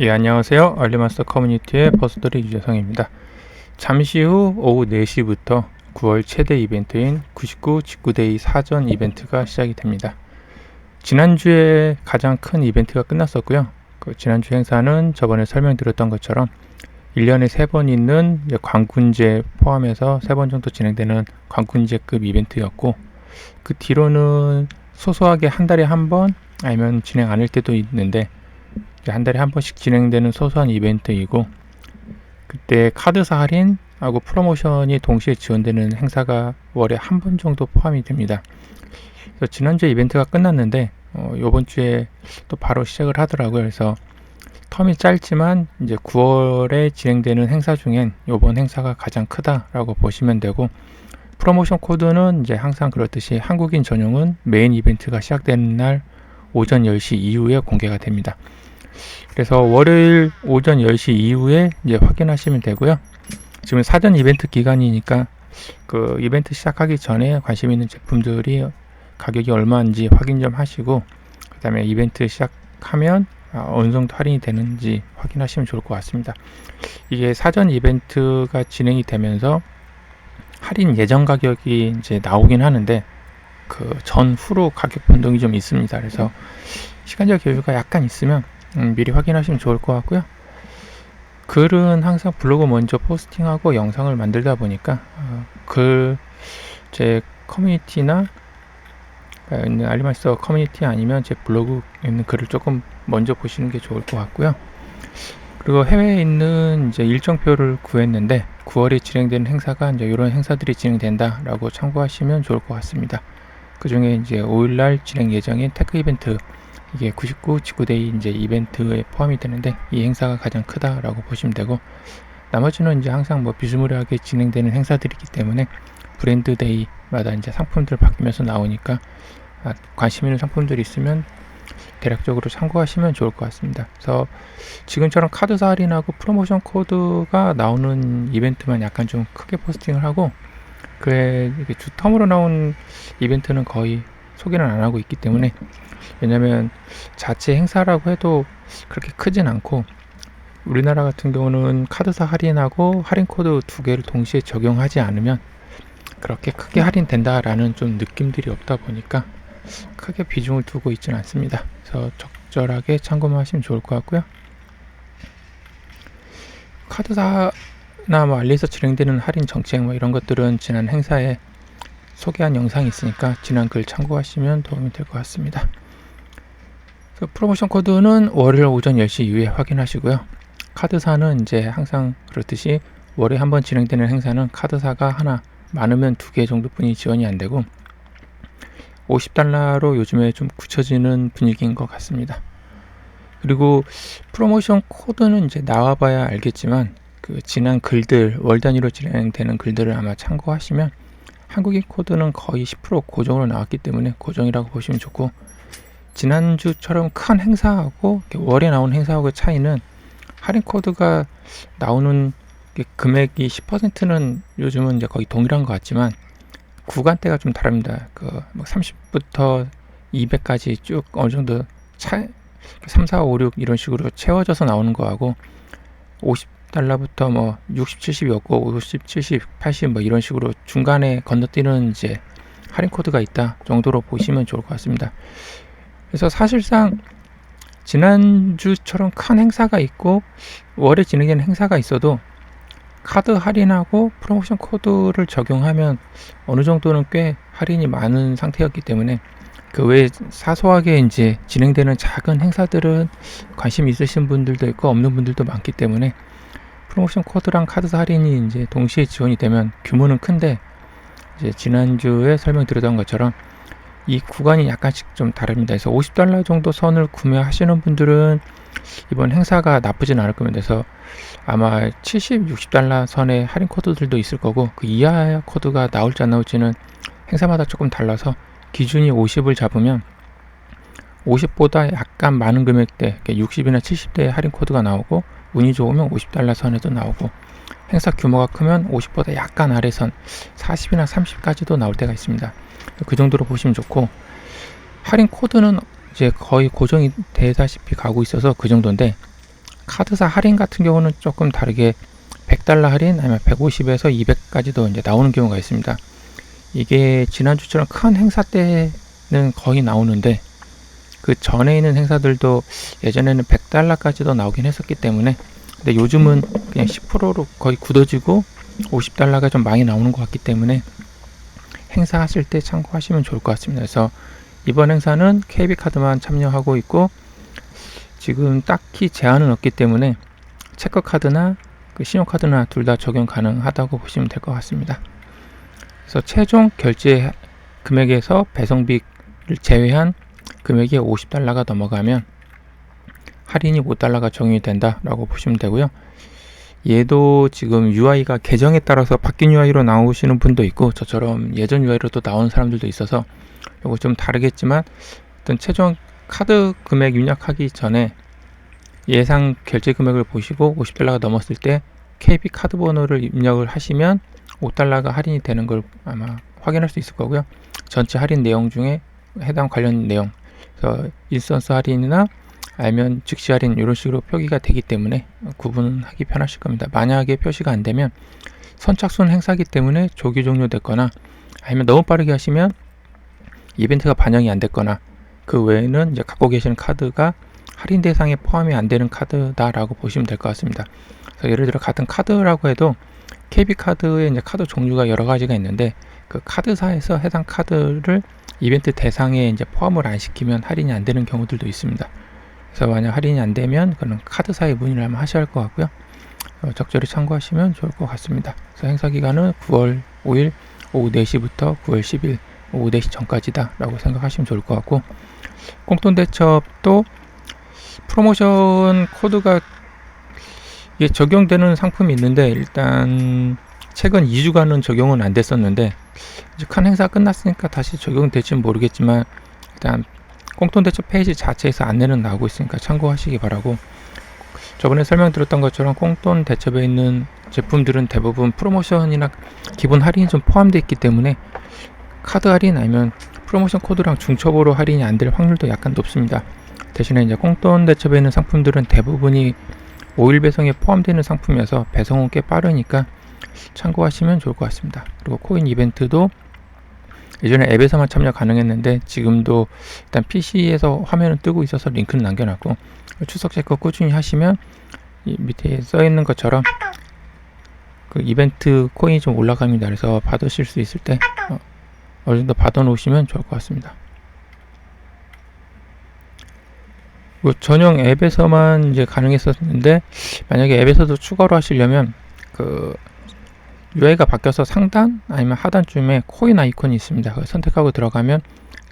예, 안녕하세요. 알리마스터 커뮤니티의 버스터리 유재성입니다. 잠시 후 오후 4시부터 9월 최대 이벤트인 99 직구데이 사전 이벤트가 시작이 됩니다. 지난주에 가장 큰 이벤트가 끝났었고요. 그 지난주 행사는 저번에 설명드렸던 것처럼 1년에 3번 있는 관군제 포함해서 3번 정도 진행되는 관군제급 이벤트였고 그 뒤로는 소소하게 한 달에 한 번 아니면 진행 안 할 때도 있는데 한 달에 한 번씩 진행되는 소소한 이벤트이고 그때 카드사 할인하고 프로모션이 동시에 지원되는 행사가 월에 한 번 정도 포함이 됩니다. 그래서 지난주에 이벤트가 끝났는데 어, 이번 주에 또 바로 시작을 하더라고요. 그래서 텀이 짧지만 이제 9월에 진행되는 행사 중엔 이번 행사가 가장 크다라고 보시면 되고 프로모션 코드는 이제 항상 그렇듯이 한국인 전용은 메인 이벤트가 시작되는 날 오전 10시 이후에 공개가 됩니다. 그래서 월요일 오전 10시 이후에 이제 확인하시면 되고요. 지금 사전 이벤트 기간이니까 그 이벤트 시작하기 전에 관심 있는 제품들이 가격이 얼마인지 확인 좀 하시고 그 다음에 이벤트 시작하면 아, 어느 정도 할인이 되는지 확인하시면 좋을 것 같습니다. 이게 사전 이벤트가 진행이 되면서 할인 예정 가격이 이제 나오긴 하는데 그 전후로 가격 변동이 좀 있습니다. 그래서 시간적 여유가 약간 있으면 음, 미리 확인하시면 좋을 것 같고요. 글은 항상 블로그 먼저 포스팅하고 영상을 만들다 보니까 어, 글제 커뮤니티나 어, 있는 알리마스터 커뮤니티 아니면 제 블로그에 있는 글을 조금 먼저 보시는 게 좋을 것 같고요. 그리고 해외에 있는 이제 일정표를 구했는데 9월에 진행되는 행사가 이제 이런 행사들이 진행된다라고 참고하시면 좋을 것 같습니다. 그 중에 이제 5일날 진행 예정인 테크 이벤트 이게 99 직구데이 이제 이벤트에 포함이 되는데 이 행사가 가장 크다라고 보시면 되고 나머지는 이제 항상 뭐 비스무리하게 진행되는 행사들이기 때문에 브랜드 데이마다 이제 상품들 바뀌면서 나오니까 아, 관심 있는 상품들이 있으면 대략적으로 참고하시면 좋을 것 같습니다. 그래서 지금처럼 카드사 할인하고 프로모션 코드가 나오는 이벤트만 약간 좀 크게 포스팅을 하고 그에 주 텀으로 나온 이벤트는 거의 소개는 안 하고 있기 때문에 왜냐면 자체 행사라고 해도 그렇게 크진 않고 우리나라 같은 경우는 카드사 할인하고 할인 코드 두 개를 동시에 적용하지 않으면 그렇게 크게 할인된다라는 좀 느낌들이 없다 보니까 크게 비중을 두고 있지는 않습니다. 그래서 적절하게 참고만 하시면 좋을 것 같고요. 카드사나 뭐 알리에서 진행되는 할인 정책 뭐 이런 것들은 지난 행사에 소개한 영상이 있으니까 지난 글 참고하시면 도움이 될 것 같습니다. 그 프로모션 코드는 월요일 오전 10시 이후에 확인하시고요. 카드사는 이제 항상 그렇듯이 월에 한 번 진행되는 행사는 카드사가 하나 많으면 두 개 정도뿐이 지원이 안 되고 50달러로 요즘에 좀 굳혀지는 분위기인 것 같습니다. 그리고 프로모션 코드는 이제 나와봐야 알겠지만 그 지난 글들 월 단위로 진행되는 글들을 아마 참고하시면 한국인 코드는 거의 10% 고정으로 나왔기 때문에 고정이라고 보시면 좋고 지난주처럼 큰 행사하고 월에 나오는 행사하고의 차이는 할인 코드가 나오는 금액이 10%는 요즘은 이제 거의 동일한 것 같지만 구간대가 좀 다릅니다. 그 30부터 뭐 200까지 쭉 어느 정도 차 3, 4, 5, 6 이런 식으로 채워져서 나오는 거하고 50달러부터 뭐 60, 70이었고 50, 70, 80 뭐 이런 식으로 중간에 건너뛰는 이제 할인 코드가 있다 정도로 보시면 좋을 것 같습니다. 그래서 사실상 지난주처럼 큰 행사가 있고 월에 진행되는 행사가 있어도 카드 할인하고 프로모션 코드를 적용하면 어느 정도는 꽤 할인이 많은 상태였기 때문에 그 외에 사소하게 이제 진행되는 작은 행사들은 관심 있으신 분들도 있고 없는 분들도 많기 때문에 프로모션 코드랑 카드 할인이 이제 동시에 지원이 되면 규모는 큰데 이제 지난주에 설명드렸던 것처럼 이 구간이 약간씩 좀 다릅니다. 그래서 50달러 정도 선을 구매하시는 분들은 이번 행사가 나쁘진 않을 겁니다. 그래서 아마 70, 60달러 선의 할인 코드들도 있을 거고 그 이하 코드가 나올지 안 나올지는 행사마다 조금 달라서 기준이 50을 잡으면 50보다 약간 많은 금액대 60이나 70대의 할인 코드가 나오고 운이 좋으면 50달러 선에도 나오고 행사 규모가 크면 50보다 약간 아래 선 40이나 30까지도 나올 때가 있습니다. 그 정도로 보시면 좋고 할인 코드는 이제 거의 고정이 되다시피 가고 있어서 그 정도인데 카드사 할인 같은 경우는 조금 다르게 100달러 할인 아니면 150에서 200까지도 이제 나오는 경우가 있습니다. 이게 지난주처럼 큰 행사 때는 거의 나오는데 그 전에 있는 행사들도 예전에는 100달러까지도 나오긴 했었기 때문에 근데 요즘은 그냥 10%로 거의 굳어지고 50달러가 좀 많이 나오는 것 같기 때문에 행사 하실 때 참고하시면 좋을 것 같습니다. 그래서 이번 행사는 KB 카드만 참여하고 있고 지금 딱히 제한은 없기 때문에 체크 카드나 그 신용카드나 둘 다 적용 가능하다고 보시면 될 것 같습니다. 그래서 최종 결제 금액에서 배송비를 제외한 금액이 50달러가 넘어가면 할인이 5달러가 적용이 된다라고 보시면 되고요. 얘도 지금 UI가 계정에 따라서 바뀐 UI로 나오시는 분도 있고 저처럼 예전 UI로 또 나오는 사람들도 있어서 이거 좀 다르겠지만 어떤 최종 카드 금액 입력하기 전에 예상 결제 금액을 보시고 50달러가 넘었을 때 KB 카드 번호를 입력을 하시면 5달러가 할인이 되는 걸 아마 확인할 수 있을 거고요. 전체 할인 내용 중에 해당 관련 내용, 그래서 인스턴스 할인이나 알면 즉시 할인 이런 식으로 표기가 되기 때문에 구분하기 편하실 겁니다. 만약에 표시가 안 되면 선착순 행사기 때문에 조기 종료됐거나 아니면 너무 빠르게 하시면 이벤트가 반영이 안 됐거나 그 외에는 이제 갖고 계시는 카드가 할인 대상에 포함이 안 되는 카드다라고 보시면 될 것 같습니다. 그래서 예를 들어 같은 카드라고 해도 KB 카드의 이제 카드 종류가 여러 가지가 있는데 그 카드사에서 해당 카드를 이벤트 대상에 이제 포함을 안 시키면 할인이 안 되는 경우들도 있습니다. 그래서 만약 할인이 안 되면 그는 카드사에 문의를 한번 하셔야 할 것 같고요. 어, 적절히 참고하시면 좋을 것 같습니다. 그래서 행사 기간은 9월 5일 오후 4시부터 9월 10일 오후 4시 전까지다 라고 생각하시면 좋을 것 같고 공돈 대첩도 프로모션 코드가 이게 적용되는 상품이 있는데 일단 최근 2주간은 적용은 안 됐었는데 이제 큰 행사 끝났으니까 다시 적용될지는 모르겠지만 일단 공통 대처 페이지 자체에서 안내는 나오고 있으니까 참고하시기 바라고 저번에 설명드렸던 것처럼 공돈 대첩에 있는 제품들은 대부분 프로모션이나 기본 할인이 좀 포함되어 있기 때문에 카드 할인 아니면 프로모션 코드랑 중첩으로 할인이 안 될 확률도 약간 높습니다. 대신에 이제 공돈 대첩에 있는 상품들은 대부분이 5일 배송에 포함되는 상품이어서 배송은 꽤 빠르니까 참고하시면 좋을 것 같습니다. 그리고 코인 이벤트도 예전에 앱에서만 참여 가능했는데 지금도 일단 PC에서 화면은 뜨고 있어서 링크는 남겨놨고 추석 체크 꾸준히 하시면 이 밑에 써 있는 것처럼 그 이벤트 코인이 좀 올라갑니다. 그래서 받으실 수 있을 때 어, 어느 정도 받아 놓으시면 좋을 것 같습니다. 뭐 전용 앱에서만 이제 가능했었는데 만약에 앱에서도 추가로 하시려면 그 UI가 바뀌어서 상단 아니면 하단쯤에 코인 아이콘이 있습니다. 선택하고 들어가면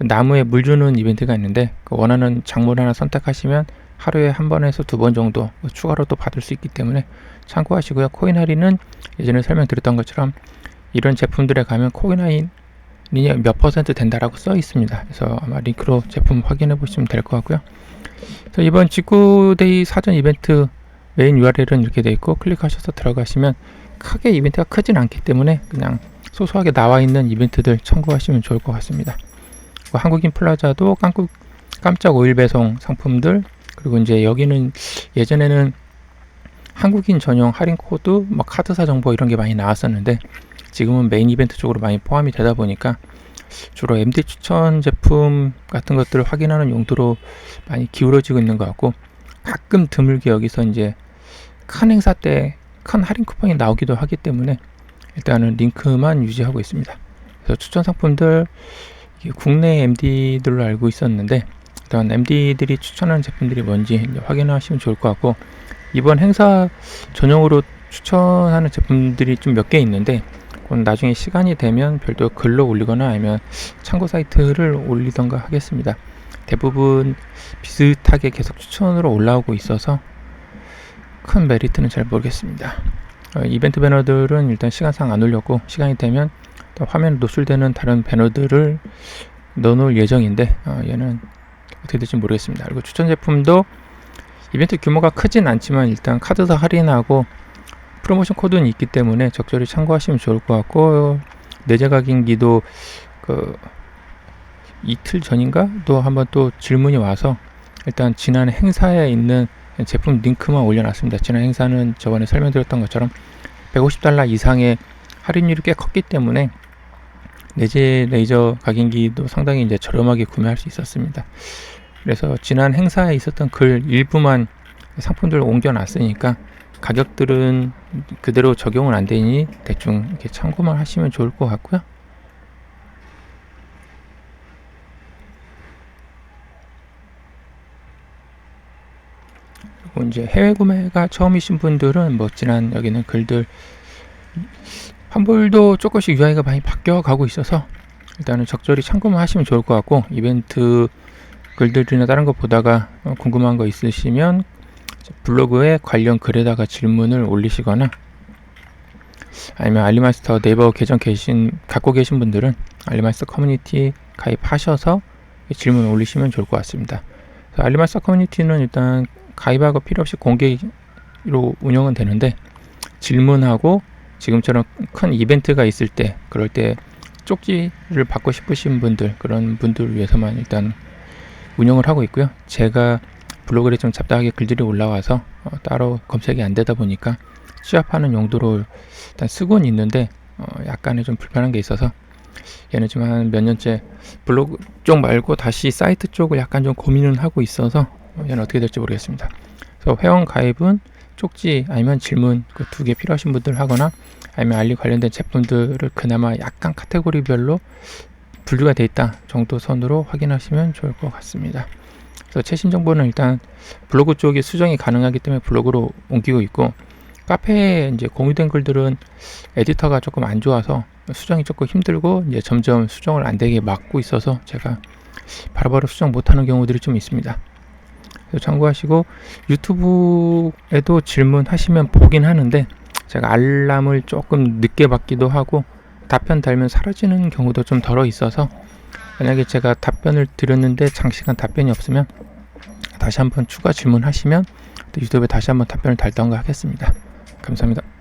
나무에 물 주는 이벤트가 있는데 그 원하는 작물 하나 선택하시면 하루에 한 번에서 두 번 정도 뭐 추가로 또 받을 수 있기 때문에 참고하시고요. 코인 할인은 예전에 설명드렸던 것처럼 이런 제품들에 가면 코인 할인이 몇 퍼센트 된다라고 써 있습니다. 그래서 아마 링크로 제품 확인해 보시면 될 것 같고요. 이번 직구데이 사전 이벤트 메인 URL은 이렇게 되어 있고 클릭하셔서 들어가시면 크게 이벤트가 크진 않기 때문에 그냥 소소하게 나와 있는 이벤트들 참고하시면 좋을 것 같습니다. 한국인 플라자도 깜, 깜짝 오일 배송 상품들 그리고 이제 여기는 예전에는 한국인 전용 할인 코드, 뭐 카드사 정보 이런 게 많이 나왔었는데 지금은 메인 이벤트 쪽으로 많이 포함이 되다 보니까 주로 MD 추천 제품 같은 것들을 확인하는 용도로 많이 기울어지고 있는 것 같고 가끔 드물게 여기서 이제 큰 행사 때 큰 할인 쿠폰이 나오기도 하기 때문에 일단은 링크만 유지하고 있습니다. 그래서 추천 상품들 국내 MD들로 알고 있었는데 일단 MD들이 추천하는 제품들이 뭔지 확인하시면 좋을 것 같고 이번 행사 전용으로 추천하는 제품들이 좀 몇 개 있는데 그건 나중에 시간이 되면 별도 글로 올리거나 아니면 참고 사이트를 올리던가 하겠습니다. 대부분 비슷하게 계속 추천으로 올라오고 있어서 큰 메리트는 잘 모르겠습니다. 어, 이벤트 배너들은 일단 시간상 안 올렸고 시간이 되면 화면에 노출되는 다른 배너들을 넣어놓을 예정인데 어, 얘는 어떻게 될지 모르겠습니다. 그리고 추천 제품도 이벤트 규모가 크진 않지만 일단 카드사 할인하고 프로모션 코드는 있기 때문에 적절히 참고하시면 좋을 것 같고 내재 각인기도 그 이틀 전인가 또 한번 또 질문이 와서 일단 지난 행사에 있는 제품 링크만 올려놨습니다. 지난 행사는 저번에 설명드렸던 것처럼 150달러 이상의 할인율이 꽤 컸기 때문에 내재 레이저 각인기도 상당히 이제 저렴하게 구매할 수 있었습니다. 그래서 지난 행사에 있었던 글 일부만 상품들을 옮겨놨으니까 가격들은 그대로 적용은 안 되니 대충 이렇게 참고만 하시면 좋을 것 같고요. 그리고 이제 해외 구매가 처음이신 분들은 뭐 지난 여기는 글들 환불도 조금씩 UI가 많이 바뀌어 가고 있어서 일단은 적절히 참고만 하시면 좋을 것 같고 이벤트 글들이나 다른 거 보다가 어, 궁금한 거 있으시면 블로그에 관련 글에다가 질문을 올리시거나 아니면 알리마스터 네이버 계정 계신 갖고 계신 분들은 알리마스터 커뮤니티 가입하셔서 질문 올리시면 좋을 것 같습니다. 알리마스터 커뮤니티는 일단 가입하고 필요 없이 공개로 운영은 되는데 질문하고 지금처럼 큰 이벤트가 있을 때 그럴 때 쪽지를 받고 싶으신 분들 그런 분들을 위해서만 일단 운영을 하고 있고요. 제가 블로그에 좀 잡다하게 글들이 올라와서 어, 따로 검색이 안 되다 보니까 취합하는 용도로 일단 쓰고는 있는데 어, 약간의 좀 불편한 게 있어서 얘는 지금 한 몇 년째 블로그 쪽 말고 다시 사이트 쪽을 약간 좀 고민을 하고 있어서 어, 얘는 어떻게 될지 모르겠습니다. 그래서 회원 가입은 쪽지 아니면 질문 그 두 개 필요하신 분들 하거나 아니면 알리 관련된 제품들을 그나마 약간 카테고리별로 분류가 돼 있다 정도 선으로 확인하시면 좋을 것 같습니다. 그래서 최신 정보는 일단 블로그 쪽이 수정이 가능하기 때문에 블로그로 옮기고 있고 카페에 이제 공유된 글들은 에디터가 조금 안 좋아서 수정이 조금 힘들고 이제 점점 수정을 안 되게 막고 있어서 제가 바로바로 수정 못하는 경우들이 좀 있습니다. 참고하시고 유튜브에도 질문하시면 보긴 하는데 제가 알람을 조금 늦게 받기도 하고 답변 달면 사라지는 경우도 좀 덜어 있어서 만약에 제가 답변을 드렸는데 장시간 답변이 없으면 다시 한번 추가 질문하시면 또 유튜브에 다시 한번 답변을 달던가 하겠습니다. 감사합니다.